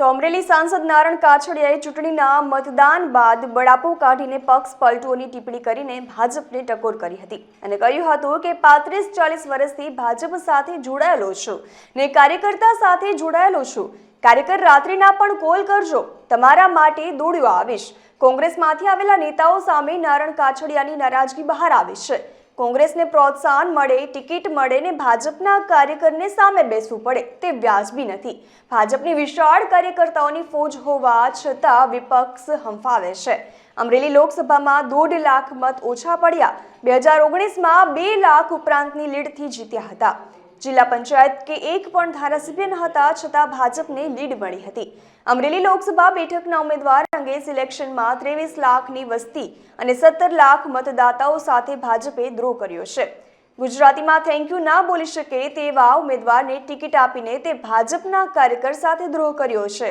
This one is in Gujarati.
તો અમરેલી સાંસદ નારણ કાછડિયાએ ચૂંટણીના મતદાન બાદ બળાપો કાઢીને પક્ષ પલટુઓની ટિપ્પણી કરીને ભાજપને ટકોર કરી હતી. અને કહ્યું હતું કે પાંત્રીસ ચાલીસ વર્ષથી ભાજપ સાથે જોડાયેલો છું ને કાર્યકર્તા સાથે જોડાયેલો છું. કાર્યકર રાત્રિના પણ કોલ કરજો. તમારા માટે દોડ્યો આવીશ. કોંગ્રેસમાંથી આવેલા નેતાઓ સામે નારણ કાછડિયાની નારાજગી બહાર આવી છે. કોંગ્રેસને પ્રોત્સાહન મળે, ટિકિટ મળે ને ભાજપના કાર્યકરને સામે બેસવું પડે, તે વ્યાજબી નથી. ભાજપની વિશાળ કાર્યકર્તાઓની ફોજ હોવા છતાં વિપક્ષ હંફાવે છે. અમરેલી લોકસભામાં દોઢ લાખ મત ઓછા પડ્યા. બે હજાર ઓગણીસમાં બે લાખ ઉપરાંતની લીડથી જીત્યા હતા. જિલ્લા પંચાયત કે એક પણ ધારાસભ્ય ન હતા છતાં ભાજપને લીડ મળી હતી. અમરેલી લોકસભા બેઠકના ઉમેદવાર અંગે સિલેક્શનમાં ત્રેવીસ લાખની વસ્તી અને સત્તર લાખ મતદાતાઓ સાથે ભાજપે દ્રોહ કર્યો છે. ગુજરાતીમાં થેન્ક યુ ના બોલી શકે તેવા ઉમેદવારને ટિકિટ આપીને તે ભાજપના કાર્યકર સાથે દ્રોહ કર્યો છે.